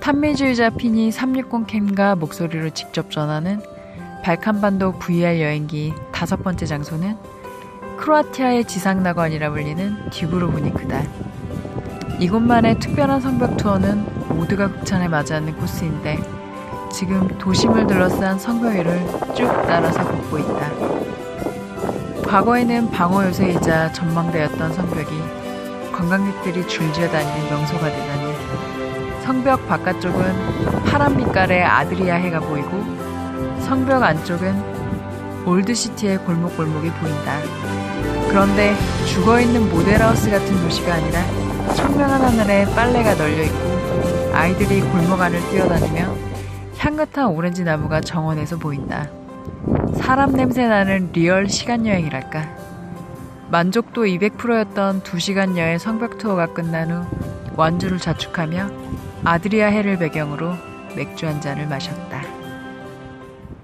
탄미주의자 핀이 360 캠과 목소리로 직접 전하는 발칸반도 VR 여행기 다섯 번째 장소는 크로아티아의 지상낙원이라 불리는 듀브로브니크다. 이곳만의 특별한 성벽 투어는 모두가 극찬에 맞이하는 코스인데 지금 도심을 둘러싼 성벽 위를 쭉 따라서 걷고 있다. 과거에는 방어 요새이자 전망대였던 성벽이 관광객들이 줄지어 다니는 명소가 되다니 성벽 바깥쪽은 파란 빛깔의 아드리아 해가 보이고 성벽 안쪽은 올드시티의 골목골목이 보인다. 그런데 죽어있는 모델하우스 같은 도시가 아니라 청명한 하늘에 빨래가 널려있고 아이들이 골목 안을 뛰어다니며 향긋한 오렌지 나무가 정원에서 보인다. 사람 냄새 나는 리얼 시간여행이랄까. 만족도 200%였던 2시간 여의 성벽 투어가 끝난 후 완주를 자축하며 아드리아 해를 배경으로 맥주 한 잔을 마셨다.